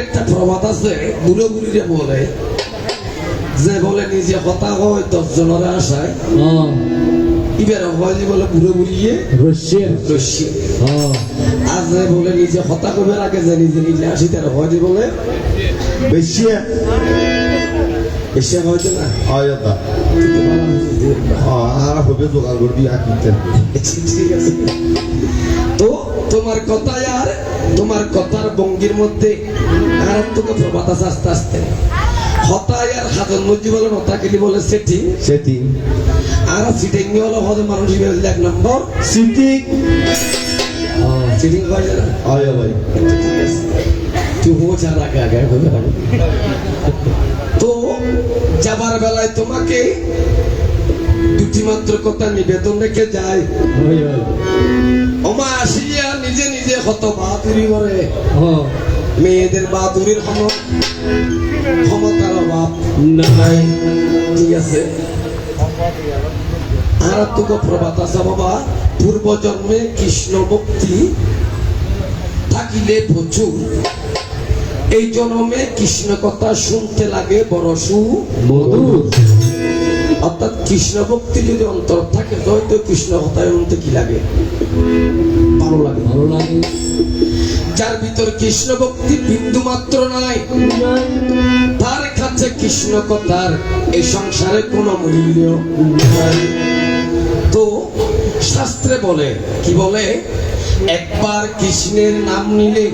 একটা প্রবাদ আছে বুড়ো বুড়িরে বলে যে বলে নিজে কথা হয় দশ জনের আশায় ইবের বলে বুড়ো বুড়িয়ে রশিয়া রশি আর যে বলে নিজে কথা কবে আগে যে নিজে নিজে আসি তার যে বলে বেশিয়া হয়তো না আয়াতা কিন্তু ভালো বুঝে দিবেন না। আর হবে জোগাড় করবি আর ঠিক আছে। তো তোমার কথায় তোমার কথার ভঙ্গির মধ্যে আর তোকে প্রবাদ আছে আস্তে আস্তে। হতায় আর হাতন মধ্যে বলে হতা গেলি বলে সেটি। সেটি। আর সিটিং হলো হতে মানুষ এক নম্বর। সিটি। সিটিং হয়ে যায় ভাই তুই হো ছাড় আগে আগে হবে হবে। তো যাবার বেলায় তোমাকে দুটি মাত্র কথা নিবেদন রেখে যায়। ওমা আসিয়া কত বাহাদুরি করে। মেয়েদের বাহাদুরির ক্ষম ক্ষমতার অভাব নাই। ঠিক আছে? আর তোকে প্রবাদ আছে বাবা। পূর্ব জন্মে কৃষ্ণ ভক্তি থাকিলে প্রচুর। এই জন্মে কৃষ্ণ কথা শুনতে লাগে বড় সু মধুর। অর্থাৎ কৃষ্ণ ভক্তি যদি অন্তর থাকে হয়তো কৃষ্ণ কথায় শুনতে কি লাগে? ভালো লাগে ভালো লাগে। যার ভিতর কৃষ্ণ ভক্তি বিন্দু মাত্র নাই তার কাছে কৃষ্ণ কথার এই সংসারে কোনো মূল্য নাই। তো শাস্ত্রে বলে কি বলে? একবার কৃষ্ণের নাম নিলে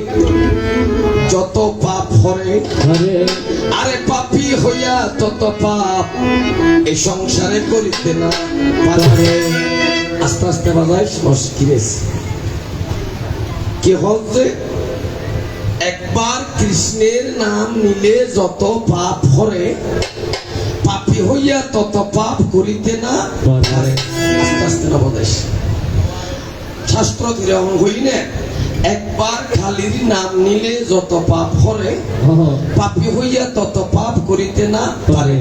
যত পাপ হরে আরে পাপি হইয়া তত পাপ এই সংসারে করিতে না পারে। আস্তে আস্তে বাজায় মুশকিল কি হচ্ছে একবার কৃষ্ণের নাম নিলে যত পাপ হরে পাপি হইয়া তত পাপ করিতে না পারে। আস্তে আস্তে না বদেশ শাস্ত্র কীরকম একবার খালির নাম নিলে যত পাপ হরে হ্যাঁ। পাপি হইয়া তত পাপ করিতে না পারে।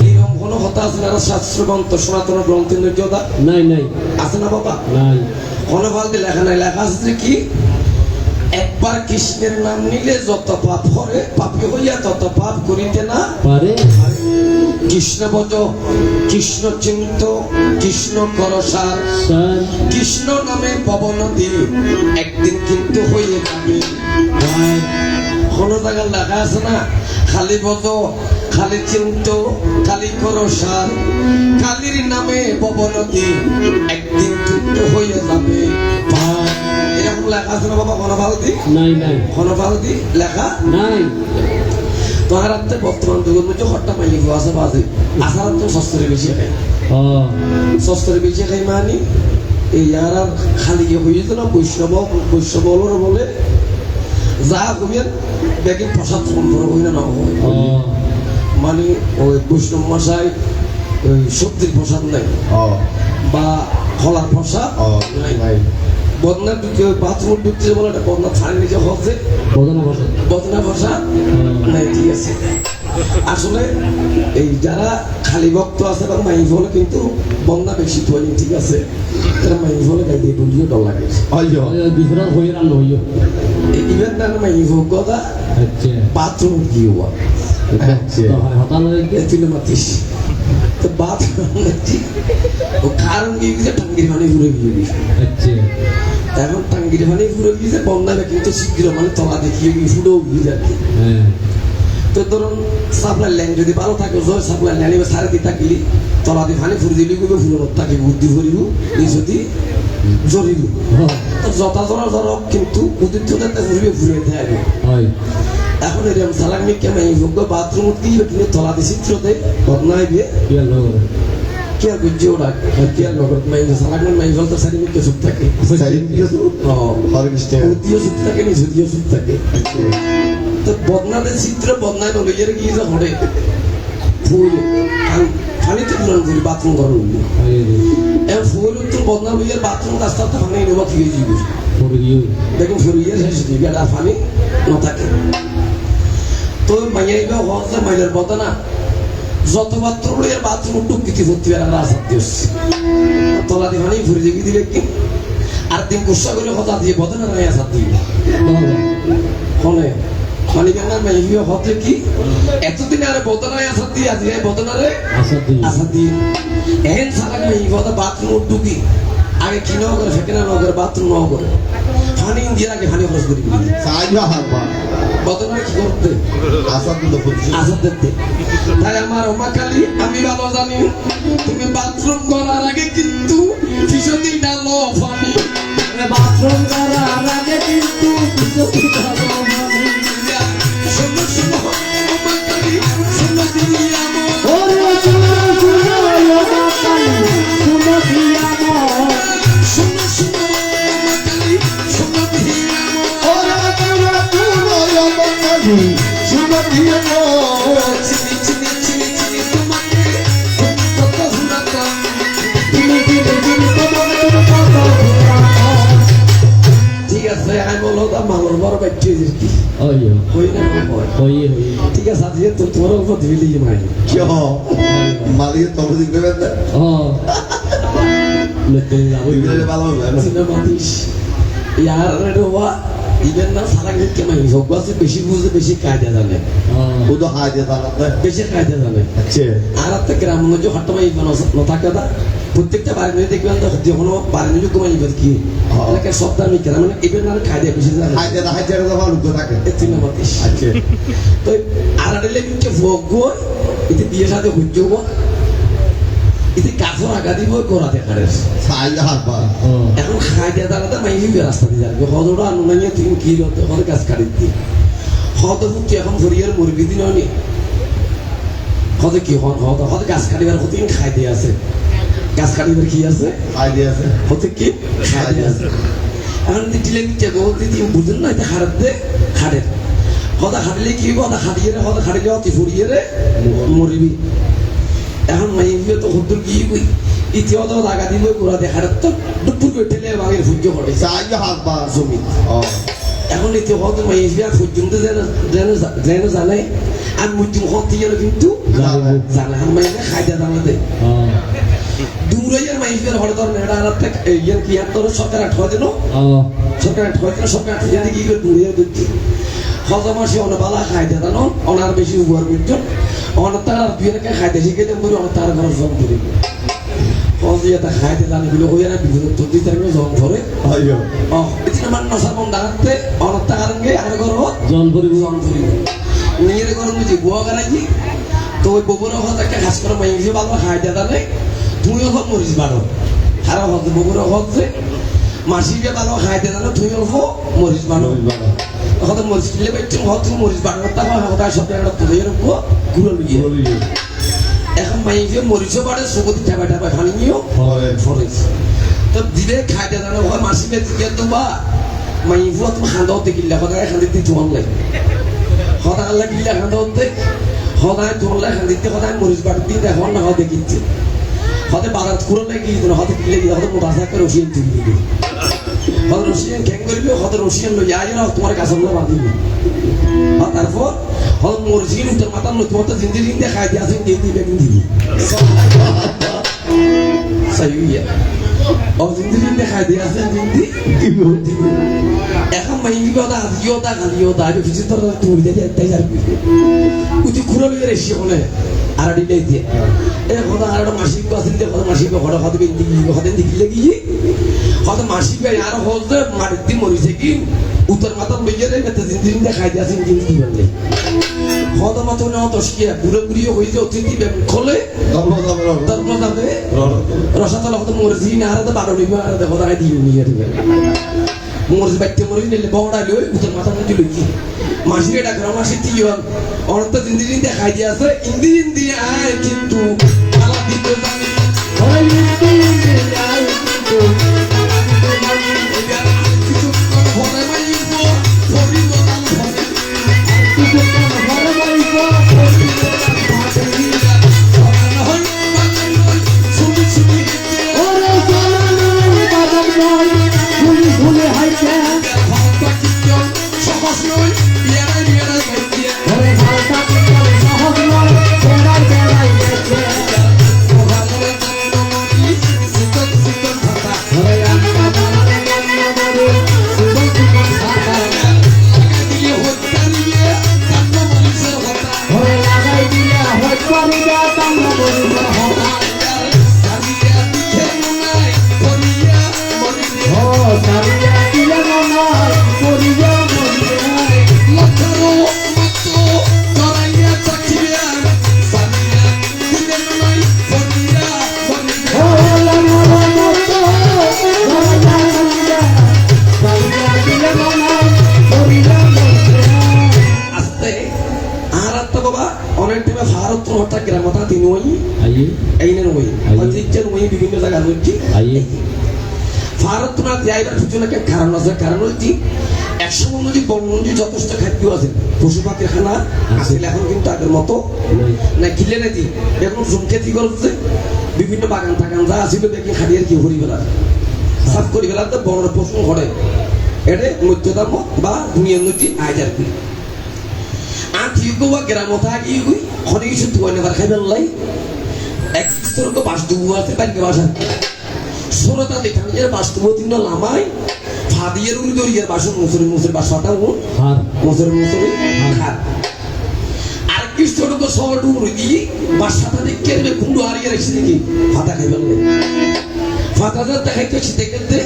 এরকম কোনো কথা আছে না? শাস্ত্র গ্রন্থ সনাতন গ্রন্থের নাই নাই। আছে না বাবা? নাই। কোনো লেখা নাই লেখা আছে কি? একবার কৃষ্ণের নাম নিলে যত পাপ করে পাপি হইয়া তত পাপ করিতে না পারে। কৃষ্ণ বজ কৃষ্ণ চিন্ত কৃষ্ণ করসার কৃষ্ণ নামে পবন দি একদিন কিন্তু হয়ে যাবে কোনো জায়গায় লেখা আছে না? খালি বজ খালি চিন্ত খালি করসার কালির নামে পবন দি একদিন কিন্তু হয়ে যাবে। এরকম লেখা আছে না বাবা? গণভারতী নাই নাই। গণভারতী লেখা? নাই। তোমার হাতে বর্তমান যুগের মধ্যে হট্টা মাইলি আছে বাজে। আসার তো সস্তরে বেশি হ্যাঁ সস্তরে বেশি খাই মানি? এই আর আর খালি ইয়ে হয়ে যেত না বৈষ্ণব বৈষ্ণব বলে। যা কবির ব্যাগে প্রসাদ সম্পর্ক হই না হয় হ্যাঁ মানে ওই বৈষ্ণব মশাই ওই সবজির প্রসাদ নাই বা খোলার প্রসাদ নাই নাই বদনা বাথরুম ঢুকতে বলে এটা বদনা ছাড়ি নিচে হচ্ছে। বদনা ভাষা বদনা প্রসাদ? নাই ঠিক আছে। আসলে এই যারা খালি ভক্ত আছে তারা মাই ফলে কিন্তু বন্যা বেশি তো ঠিক আছে। তারা মাই ফলে গাই দিয়ে বুঝিয়ে ডর লাগে। বিফরাত হয়ে রান্না হইও ইভেন তার মাই ভোগ কথা আচ্ছা। বাথরুম কি হওয়া আচ্ছা আচ্ছা বন্যাটা কিন্তু মানে হ্যাঁ তো ধরুন সাপ্লাই লাইন যদি ভালো থাকে সাপ্লাই লাইন এবার সাড়ে দিয়ে তলা দিয়ে পানি ফুরি দিলি গিয়ে ফুল বুদ্ধি ভরিব যদি জরিব হ্যাঁ তো যথা ধরা ধরক কিন্তু উদিত ফুরিয়ে হয় এখন এরকম সালামি কেমন ভোগ্য বাথরুম দিয়ে কিন্তু তলা দিয়ে চিত্রতে বদনাই দিয়ে কি আর নগর। কি আর বুঝছে ওরা? কি আর নগর? মাই সালামি মাই ফলতে সারি মিকে চুপ থাকে? সাইড কিছু ও। হরে উদিও চুপ থাকে নি? যদিও চুপ থাকে। তো বদনাদের চিত্র বদনায় নলইয়ের গিয়ে যে হরে? ফুল। পানি তো পূরণ করি বাথরুম উঠলি ফুল উত্তর বদনা লইয়ের বাথরুম রাস্তাতে পানি নেবা থেকে দেখুন ফুরিয়ে শেষ দিবি আর পানি না থাকে। তো মাইয়াইবা হচ্ছে মাইলের বদনা যত বাথরুম লইয়ের বাথরুম টুকিতে ভর্তি আর রাস্তা দিস তলা দিয়ে পানি ফুরি দিবি দিলে কি? আর দিন গুসা করে হতা দিয়ে বদনা নাই আসার দিবি ফোনে ফানি কেন মাইফিও হতে কি? এতদিন আরে বদনায় আসাদ দি আজ এই বদনারে আসাদি আসাদ দি এহেন সালাক মাইফি হতে বাথরুম ঢুকি আগে কি ন করে ফেকেনা ন করে বাথরুম ন ফানি দিয়ে আগে ফানি খরচ করি হারবা। কি করতে? আসাদ আসাদ তাই আমার আমি ভালো জানি। তুমি বাথরুম করার আগে কিন্তু ফিসদি ডালো ফানি। বাথরুম করার আগে কিন্তু শোনো শোনো আমার ঠিক আছে আজকে তো তোমার উপর দিলি মাই কি মালিয়ে তবে দিবে না ও ভালো সিনেমা দিস ইয়ার রেডোয়া ইভেন না সারা গেটকে মাই সবাসে বেশি বুঝে বেশি কায়দা জানে ও তো হাজে দাঁড়াতে বেশি কায়দা জানে আছে আর একটা গ্রাম মধ্যে হট্টমাই নথাকে দা প্রত্যেকটা বাড়ি নিয়ে দেখবেন যে কোনো বাড়ি নিয়ে কমাই এবার কি। এলাকার সব দামি কেনা মানে এবার না কায়দা বেশি জানে হাজে না তো ভালো তো থাকে সিনেমা দিস আছে তো আর আড়াইলে কিন্তু ভোগ এতে বিয়ে সাথে হইজ গো এতে কাজর আগা দিব হারবা ও এখন খাই দিয়ে দাঁড়াতে মাইহি রাস্তা দিয়ে যাবে হদটা আনুমানিয়ে তুমি কি রতে হদ গাছ কাটি দি। হদ ফুটি এখন ভরিয়ার মুরগি দিন নি হদ কি হন হদ হদ গাছ কাটিবার হতিন খাই দিয়ে আছে। গাছ কাটিবার কি আছে? হাজে আছে। হতে কি? খাই দিয়ে আছে। এখন দিলে নিচে গো দিদি বুঝুন না এটা খারাপ দে। খাড়ে হদা খাটিলে কি হদা রে হদা খাটিলে অতি ফুরিয়ে মরিবি এখন মাইহি তো হদ্দুর কি কই ইতিহাস লাগা দিব গোড়া দেখার তো দুপুর করে ঠেলে বাগের সূর্য ঘটে সাইয়া হারবা জমি। ও এখন ইতিহাস মাইহিয়া সূর্য যেন জানে। আর মৃত্যু হতে গেলে কিন্তু জানে আর মাইহিয়া খাইতে জানে দে। ও দূরাইয়ার ধর নেড়া আর ইয়ার কি আর তোর সরকার আঠা দিল? সরকার আঠা দিল সরকার আঠা দিয়ে কি করে দূরাইয়া দিচ্ছি হজমাসি অনবালা খাইতে জানো অনার বেশি উপর মৃত্যু অনতার আর বিয়েরকে খাইতে শিখে দেন বলে অনতার ঘর জম ধরে তা খাইতে জানি বলে ওই না বিভিন্ন তুই তার জম ধরে। itu nama nasa pun dahate, orang tangan ke, ada goro, জন করিব buang turi. Ni ada goro muji buah kan aja. তো ওই বগুড়া হতে একটা হাস করে মাই গিয়ে বাবা খাই দেয় তাহলে তুমিও হোক মরিস বারো। খারাপ হতে বগুড়া হতে মাসিকে বাবা খাই দেয় তাহলে তুমিও হোক মরিস বারো। হতে মরিস কিনলে বেচে হত মরিস বারো তা হতে সত্যি একটা তুলে রাখবগুলো লুকিয়ে এখন মাই যে মরিচও বাড়ে সুগতি ঠাবা ঠাবা খানি নিও। হয় ফরেস তো দিলে খাইতে জানো হয় মাসিকে দিকে তো বা মাই ফুয়া তুমি হাঁদাও দেখিলে সদায় খান্দি দি তোমার লাগে? সদায় লাগিলে হাঁদাওতে সদায় তোমার লাগে খান্দিতে সদায় মরিচ বাটি দি দেখো না হতে কিনছে হতে বাজার কুড়ো লাগি হতে কিনলে গিয়ে হতে মোটা সাকে রসিয়ান তুলি দিবি হতে রসিয়ান খ্যাং করিবি হতে রসিয়ান লই আয় না তোমার কাছে বলে বাঁধিবি আর তারপর হতে মরিচিন উত্তর মাতার নতুন মতো জিন্দি জিন্দি খাই দিয়ে আসেন দিয়ে দিবে দিবি সাইয়া ও জিন্দি জিন্দি খাই দিয়ে আসেন জিন্দি এখন মাইনি কথা আজিও তা কালিও তা আমি তোর তুমি দেখে একটাই আর উঠি খুঁড়ো লিয়ে রেসি বলে আর দিলে দিয়ে এ কথা আর মাসিক আছে দিয়ে কথা মাসিক ঘরে হতে বিন্দি হতে দিলে গিয়ে হতে মাসিক ভাই আর হতে মাটির দিয়ে মরিছে কি? উত্তর মাথা লইয়ে রে মেতে জিন্দি জিন্দি খাই দিয়ে আসেন জিন্দি বললে হতে মাথা না দশকিয়া বুড়ো বুড়িও যে অতিথি খোলে দমলো দমলো তারপর যাবে। রসাতলা হতে মরিছি না আর বারো লিখবে আর দেখো তাই দিয়ে নিয়ে দিবে মরিচ বাইতে মরিচ নিলে বড়া লই উত্তর মাথা মধ্যে লইছি মাসিরে ডাকরা মাসি তিয়ন অনন্ত জিন্দি জিন্দি খাই দিয়ে আছে ইন্দি ইন্দি আয় কিন্তু পালা দিতে জানি। পশু খানা আসলে এখন কিন্তু আগের মতো না কিলে নাকি এখন জমখেতি করছে? বিভিন্ন বাগান টাগান যা আছিল দেখি আর কি হরি বেলা সাফ করি বেলাতে বড় পশু ঘরে। এটা মধ্যদাম বা দুনিয়া নদী আয় আর কি। আঁতি গোয়া গ্রাম থাকি অনেক কিছু নেবার খাই এক বাস আছে দেখান যে বাস লামাই ফাদিয়ের উনি দরিয়ার বাসন মুসুরি মুসুরি বাসাটা हार মুসুরি মুসুরি খার। আর কৃষ্ণটুকু শহরটু দিয়ে বাসাটা দেখে নেবে কুন্ডু হারিয়ে রেখেছে দেখি? ফাতা খাই ফেললে ফাতাটা দেখাইতে শীতে খেলতে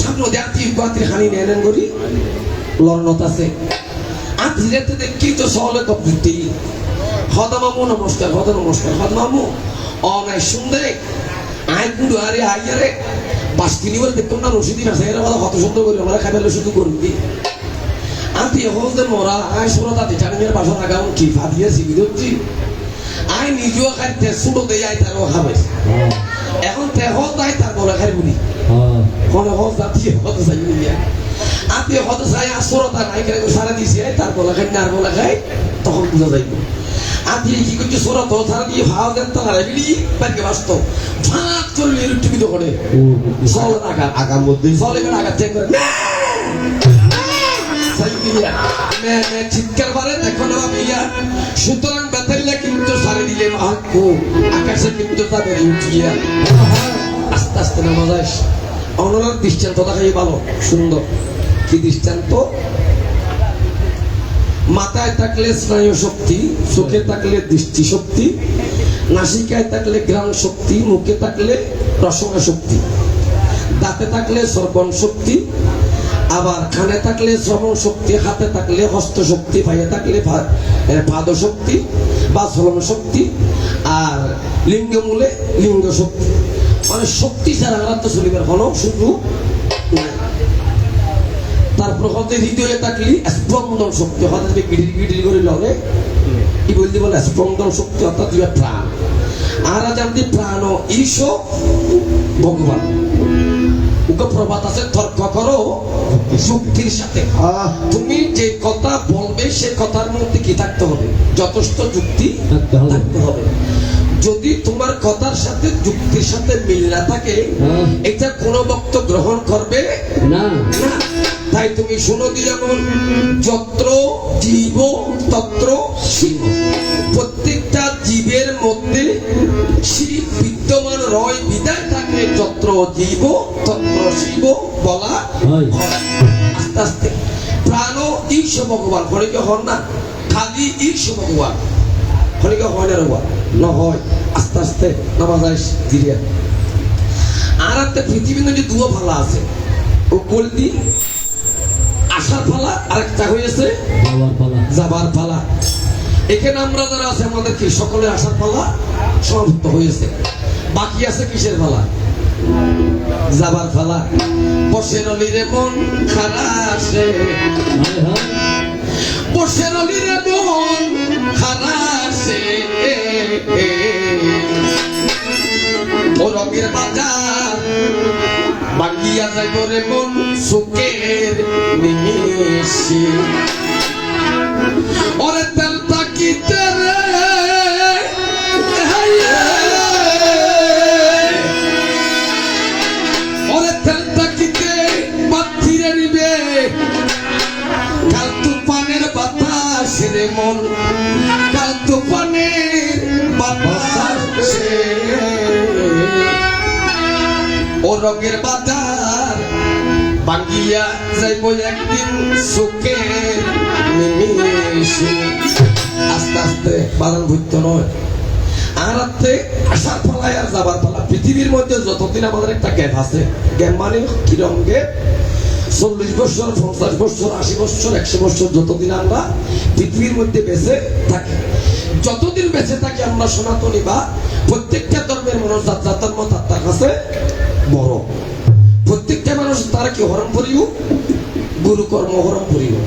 সামনে ওদের আত্মীয় গাত্রী খানি নেন করি আছে। আত্মীয়তে দেখি তো শহরে কপ্রিতি হদ মামু নমস্কার হদ নমস্কার। হদ মামু অ নাই সুন্দর আই কুন্ডু হারি আইয়ারে বাস কিনি বলে দেখতাম না রসিদি না সেরা কথা কত সুন্দর করি আমরা খাই ফেললে শুধু করবি আন্তি হলদে মরা আই সুরতা দিটানের বাসন আগাম কি ফাদিয়ে সিবি দচ্ছি আই নিজেও খাইতে সুলো দেই আই তারও খাবে। এখন তেহ তাই তার বলে। খাই বলি हाँ কোন হল জাতি হত চাই দিয়া আন্তি হত চাই আসরতা নাই করে সারা দিছি আই তার বলে খাই নার বলে খাই তখন বুঝা যাইব। আন্তি কি করছে সুরত সারা দিয়ে ভাও দেন তার বিলি বাইকে বাস্ত ফাঁক করে। সল রাখা মধ্যে। করে আগা চেক করে। সাইকিয়া মে মে চিৎকার বারে দেখো না ভাইয়া সুতরাং বেতাইলে কিন্তু সারে দিলে মাহাক্য আকাশে কিন্তু তাদের উঠিয়া। আস্তে আস্তে অনরার দৃষ্টান্ত দেখাই ভালো সুন্দর। কি দৃষ্টান্ত? মাথায় থাকলে স্নায়ু শক্তি চোখে থাকলে দৃষ্টি শক্তি নাসিকায় থাকলে গ্রাম শক্তি, মুখে থাকলে রসনা শক্তি, দাঁতে থাকলে সর্বণ শক্তি, আবার কানে থাকলে শ্রবণ শক্তি, হাতে থাকলে হস্ত শক্তি পায়ে থাকলে পাদ শক্তি বা শ্রবণ শক্তি, আর লিঙ্গ মূলে লিঙ্গ শক্তি। মানে শক্তি ছাড়া তো চলিবার কোনো সুযোগ নাই তারপর হতে হৃদয়ে থাকলি স্পন্দন শক্তি হতে যদি গিডিল গিডিল করে লগে বলতে বলে স্পন্দন শক্তি অর্থাৎ দিবে প্রাণ। আর আজ আমাদের প্রাণ ঈশ ভগবান। প্রবাদ আছে তর্ক করো যুক্তির সাথে তুমি যে কথা বলবে সে কথার মধ্যে কি থাকতে হবে? যথেষ্ট যুক্তি থাকতে হবে। যদি তোমার কথার সাথে যুক্তির সাথে মিল না থাকে। এটা কোনো বক্ত গ্রহণ করবে? ना না। তাই তুমি শুনো দি যেমন যত্র জীব তত্র শিব। প্রত্যেকটা জীবের মধ্যে শিব বিদ্যমান রয় বিদায় থাকে যত্র জীব তত্র শিব বলা হয়। হয়। আস্তে আস্তে। প্রাণ ঈশ ভগবান খনিকে হন না? খালি ঈশ ভগবান খনিকে হয় না রবা নহয় আস্তে আস্তে নামা যায় ধীরে। আর একটা পৃথিবীর মধ্যে দুও ফালা আছে। ও কলদি আসার পালা আরেকটা হয়েছে যাবার পালা। এখানে আমরা যারা আছে আমাদের কি সকলের আসার পালা? সমাপ্ত হয়েছে বাকি আছে কিসের পালা? যাবার পালা। বসে নলিরে মন খারাসে বসে নলিরে মন খারাসে ও রঙের বাজার। বাঙ্গিয়া যাইব করে মন সুখের নিমিষে। রঙের বাজার বাঙ্গিয়া যাইব একদিন সুখের নিমিষে। আস্তে আস্তে বাদান ঘুরতে নয়। আর যাবার পালা। পৃথিবীর মধ্যে যতদিন আমাদের একটা গ্যাপ আছে গ্যাপ মানে কিরম গ্যাপ চল্লিশ বছর, পঞ্চাশ বছর, আশি বছর, একশো বছর যতদিন আমরা পৃথিবীর মধ্যে বেঁচে থাকি, যতদিন বেঁচে থাকি আমরা সনাতনী বা প্রত্যেকটা ধর্মের মানুষ যার যার কাছে বড়। প্রত্যেকটা মানুষ তারা কি হরণ করিও গুরু কর্ম হরণ করিও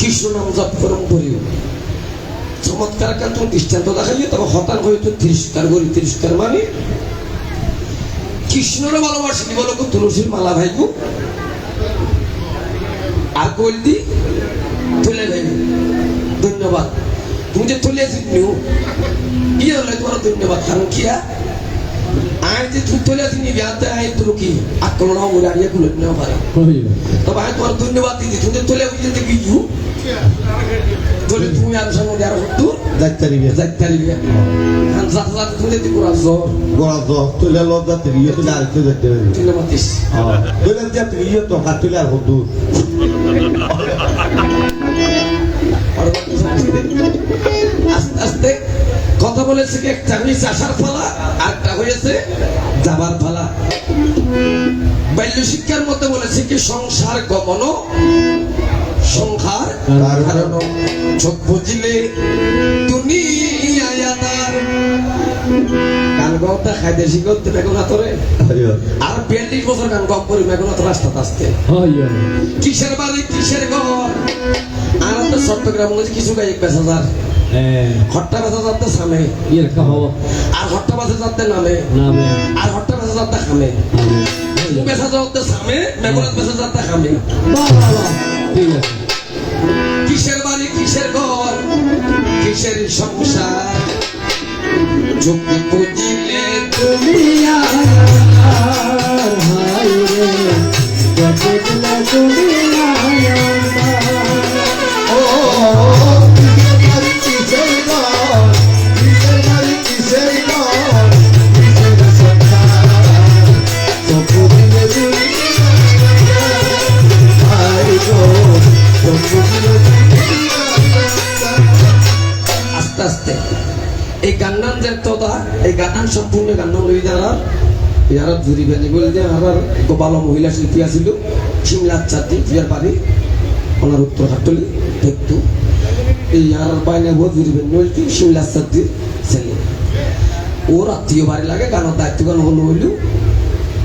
কৃষ্ণ নাম জপ করম করিও চমৎকার একটা তুমি দৃষ্টান্ত দেখাইলে, তবে হতান হয়তো তিরস্কার করি, তিরস্কার মানে? কৃষ্ণরে ভালোবাসি বলো গো তুলসীর মালা ভাইগু আর কইলি তুলে ভাইগু ধন্যবাদ। তুমি যে তুলে নিও ইয়ে হলে তোমার ধন্যবাদ। কারণ কিয়া আয় যে তুই তুলে দিনি বিয়াতে আয় তোর কি আক্রমণ হব আইয়া গুলো নেওয়া পারে হইল তবে আমি তোমার ধন্যবাদ দিদি তুমি যে তুলে বুঝে দেখি ইউ তুলে তুমি আর সঙ্গে আর দূর যাত্রারি বিয়ে যাইতে পারবি আর যাতে যাতে তুমি যদি পুরা জ্বর গোড়া দশ তুলে লোক যাত্রী ইয়ে তুলে আরেকটু যাত্রী ধন্যবাদ দিস তুলে যাত্রী ইয়ে তো হাত তুলে আর দূর আস্তে আস্তে কথা বলেছে কি একটা হয়েছে আসার পালা আর একটা হয়েছে যাবার পালা বাল্য শিক্ষার মধ্যে বলেছে কি সংসার গমন সংসার কারণ। চোখ বুঝিলে আদার গান খাইতে শিখতে আর বিয়াল্লিশ বছর গান গপ করি রাস্তা আসতে। কিসের বাড়ি কিসের ঘর? আর চট্টগ্রাম কিছু গাই এক বেচা যার হ্যাঁ হট্টা বেচা যাতে সামে খাওয়া আর হট্টা বেচা যাতে নামে। নামে আর হট্টা বেচা যাতে খামে। বেচা যাতে সামে মেঘনাথ বেচা যাতে খামে। ঠিক আছে। কিসের বাড়ি কিসের ঘর? কিসের সংসার? যোগ্য বুঝিলে ইয়ারা জুরি বেনি বলে যে আমার গোপাল মহিলা শিল্পী আছিল সিমলা চাঁদি বিয়ার বাড়ি ওনার উত্তর হাটলি দেখতু এই ইয়ার বাইনে বহু জুরি বেনি বলছি সিমলা চাঁদি ছেলে ওর আত্মীয় বাড়ি লাগে গানের দায়িত্ব গান হলো হইল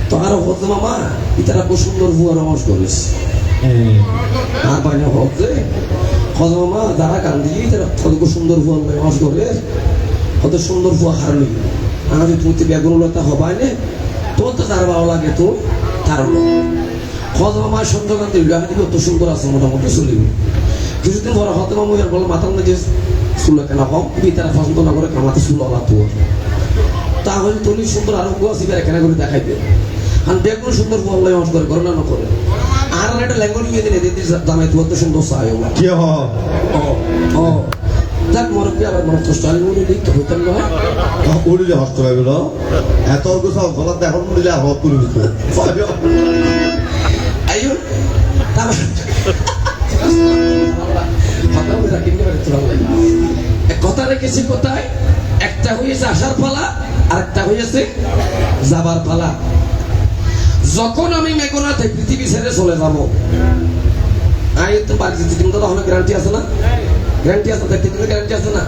তো আর হতো মামা ইতারা খুব সুন্দর ভুয়া রমস করিস আর বাইনে হতে হতো মামা যারা গান দিয়ে তারা কত সুন্দর ভুয়া রমস করে কত সুন্দর ভুয়া খারলি আমি তুমি বেগুনলতা হবাই নে? তোর তো তার ভালো লাগে তো তার হত মামা সুন্দর গান দিল আমি কত সুন্দর আছে মোটামুটি চলিব। কিছুদিন পরে হতে মামু এর বলে মাথার মধ্যে চুল কেনা কম? তারা পছন্দ না করে কামাতে চুল আলা তোর তাহলে তুমি সুন্দর আরও গুয়া সিগার এখানে করে দেখাই দে আর বেগুন সুন্দর বললে অস করে করে না করে। আর একটা ল্যাঙ্গুয়েজ নিয়ে দিলে দিদি দামে তোমার তো সুন্দর চাই কি হ? ও ও যাক মরব্বী আবার মনে কষ্ট। আমি মনে লিখতে হইতাম না। উড়িলে হস্ত লাগল এত গোসা গলাত এখন উড়িলে আর হত তুলি দিত আইও কথা না রেখেছি কোথায়? একটা হয়েছে আসার পালা আর একটা হয়েছে যাবার পালা যখন আমি মেঘনাথে পৃথিবী ছেড়ে চলে যাব আই তো বাড়ি যেতে কিন্তু তখন গ্যারান্টি আছে না? গ্যারান্টি আছে দেখতে কিন্তু গ্যারান্টি আছে না?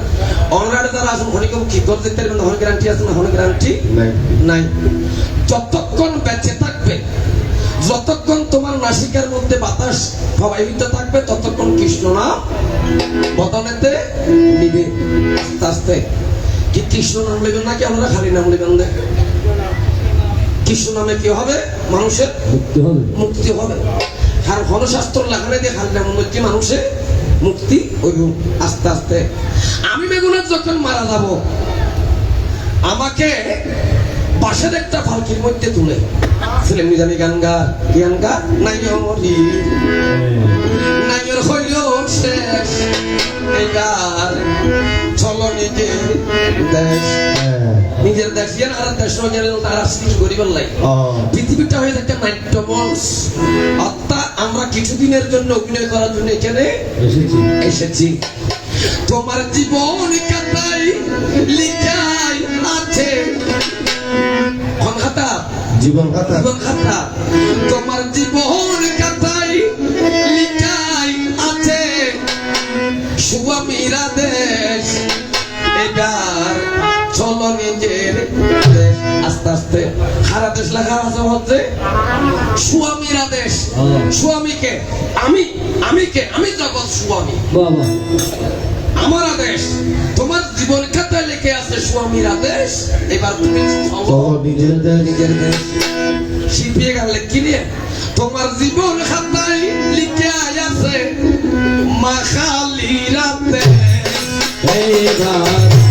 অনরাডে যারা আসুন হনিকে কি করে দেখতে পারবেন তখন গ্যারান্টি আছে না? হনি গ্যারান্টি নাই। নাই। যতক্ষণ বেঁচে থাকবে যতক্ষণ তোমার নাসিকার মধ্যে বাতাস প্রবাহিত থাকবে ততক্ষণ কৃষ্ণ নাম বদনেতে নিবে। আস্তে আস্তে। কি কৃষ্ণ নাম নেবেন নাকি? আমরা খালি নাম নেবেন না। কৃষ্ণ নামে কি হবে? মানুষের মুক্তি হবে। মুক্তি হবে। আর ঘনশাস্ত্র লাগানে দিয়ে খালি নাম মধ্যে মানুষের মুক্তি হইব আস্তে আস্তে। আমি বেগুনের যখন মারা যাব আমাকে পাশের একটা ফালকির মধ্যে তুলে। ছেলে মিজানি গান গা গান গা নাই মরি নাইয়ের হইল শেষ। গান চলো নিজে দেশ। নিজের দেশ ইয়ার আর দেশ নয় তার সৃষ্টি করিবার লাগে। পৃথিবীটা হয়ে একটা নাট্যমঞ্চ অর্থাৎ আমরা কিছুদিনের জন্য অভিনয় করার জন্য এখানে এসেছি। তোমার জীবন কাতাই লিখাই আছে। খাতা? জীবন খাতা। জীবন খাতা। তোমার জীবন কাতাই লিখাই আছে। সুয়ামীরা দেশ আস্তে আস্তে। সারা দেশ লেখা আছে হচ্ছে সুয়ামীরা দেশ। স্বামীকে আমি আমি কে আমি জগৎ স্বামী বাবা। আমার আদেশ স্বামীর আদেশ এবার তুমি নিজের দেশ নিজের দেশ। শিপিয়ে গেলে কি নিয়ে? তোমার জীবন খাতায় লিখে আছে মা খালি রাতে এইবার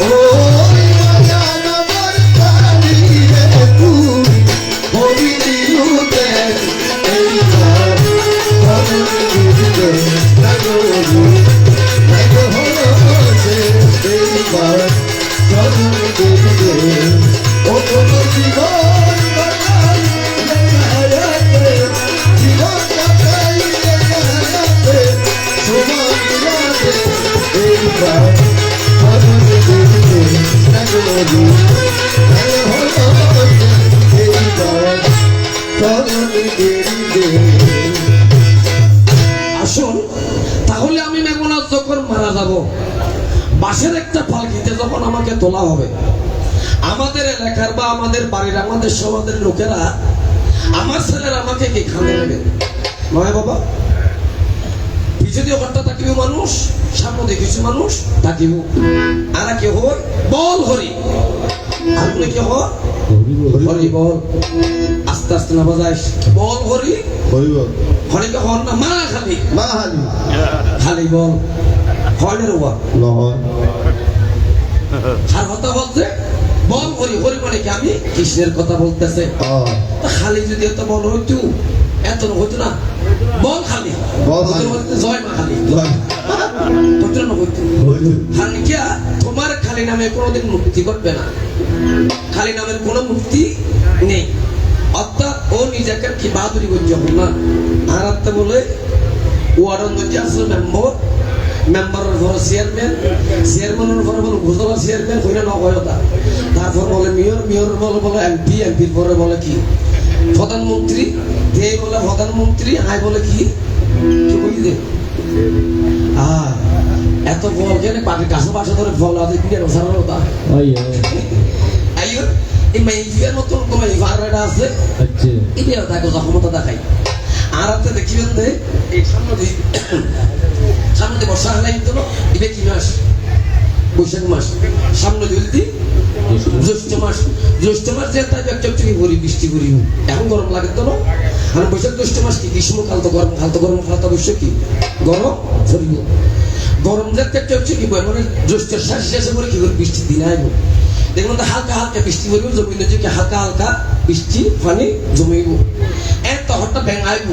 আসুন আমাদের লোকেরা আমার ছেলের আমাকে কি খানে নেবে? নয় বাবা পিছনে দিয়ে হঠাৎ থাকিব মানুষ সামনে দিয়ে কিছু মানুষ থাকিব। আর কি হয় বল হরি। আর কি হরি বল। আস্তে আস্তে না বাজাইস। বল হরি। হরিকে হন না? মা খালি। মাহালি খালি। বল। হয় না রোয়া নহয় আর বলছে বল হরি হরি মানে কি? আমি কৃষ্ণের কথা বলতেছে। খালি যদি এত বল হইতো এত হইতো না। বল খালি। জয় মা খালি। খালি তোমার খালি নামে কোনোদিন মুক্তি করবে না। খালি নামের কোনো মুক্তি নেই। অর্থাৎ ও নিজেকে কি বাহাদুরি করছে না আর একটা বলে আছে মেম্বার মেম্বারের পর চেয়ারম্যান চেয়ারম্যানের পরে বলে উপজেলা চেয়ারম্যান হইলে নবয়তা তারপর বলে মেয়র মেয়র বলে বলে এমপি এমপির পরে বলে কি? প্রধানমন্ত্রী দে বলে প্রধানমন্ত্রী আই বলে কি? বুঝলে এত বল কেন? গাছে বাসা ধরে ফল আছে কি আর সারা ওটা আইও। এই মাইফিয়ার কোনো ইভারটা আছে? আচ্ছা। এটাও তাকে ক্ষমতা দেখাই। আর হাতে দেখিবেন যে এই সামনে সামনে দিয়ে বর্ষা হলাই তো। এবে কি মাস, বৈশাখ মাস, সামনে দিয়ে দি জ্যৈষ্ঠ মাস জ্যৈষ্ঠ মাস যে তাই চকচকি করি, বৃষ্টি করি। এখন গরম লাগে তো আর বৈশাখ জ্যৈষ্ঠ মাস কি? গ্রীষ্মকাল তো গরম, কাল তো গরম, কাল তো অবশ্য কি? গরম ধরিব গরম যে চকচকি বই মানে জ্যৈষ্ঠের শেষ শেষে করে কি করে? বৃষ্টি দিন আইব। দেখুন তো হালকা হালকা বৃষ্টি পড়ব জমিন যে হালকা হালকা বৃষ্টি, পানি জমিব। এত হঠাৎ ব্যাং আইব।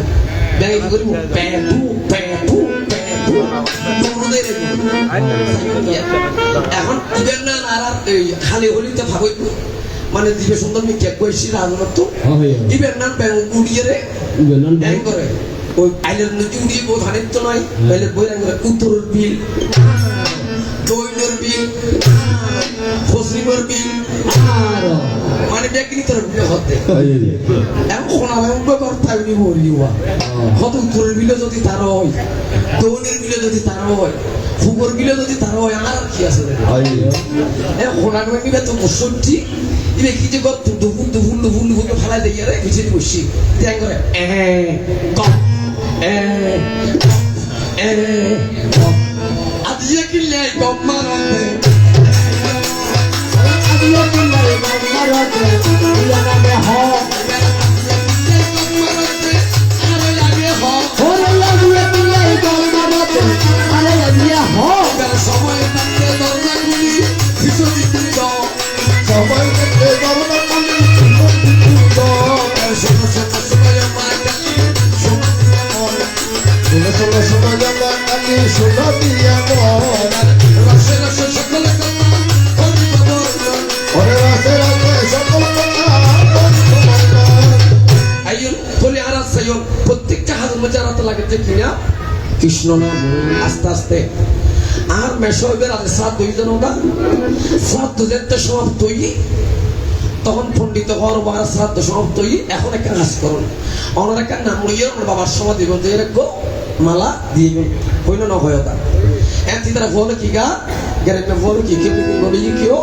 ব্যাং কি করিব? পেটু দৌড়ে এখন ইবেন না আর খালি হলিতে ভাবইব মানে দিবে সুন্দর মি কেক কইছি রাজনত আইয়ো ইবেন না ব্যাং উড়িয়ে রে। ব্যাং। করে। ওই আইলের নদী উড়িয়ে বই ধানের তো নয় আইলের বই রাঙ্গে উত্তরের বিল দৈনের বিল পশ্চিমের বিল আর মানে বেকিনি তোর বিলে হতে। এখন শোনালে ব্যাপার তাই যদি তার বিলে যদি তার হয় ফুকর বিলে যদি তার হয় আমার কি আছে এখন শোনানো মিলে তো কি যে গত এ কম এ এ কম লাই কম মারতে দুনিয়া নামে হয়। কিনা? কৃষ্ণ নাম আস্তে আস্তে। আর মেশবের দুইজন ওটা? হই, তখন পণ্ডিত হওয়ার বার শ্রাদ্ধ এখন একটা কাজ করুন। ওনার একটা নাম লইয়ে ওনার বাবার সমাধি রেখো, মালা দিয়ে হইল না হয় ওটা তারা বলো কি গা? বলো কি? বলি কেউ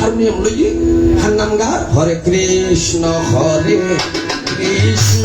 হারমোনিয়াম হার নাম গা? হরে কৃষ্ণ হরে কৃষ্ণ।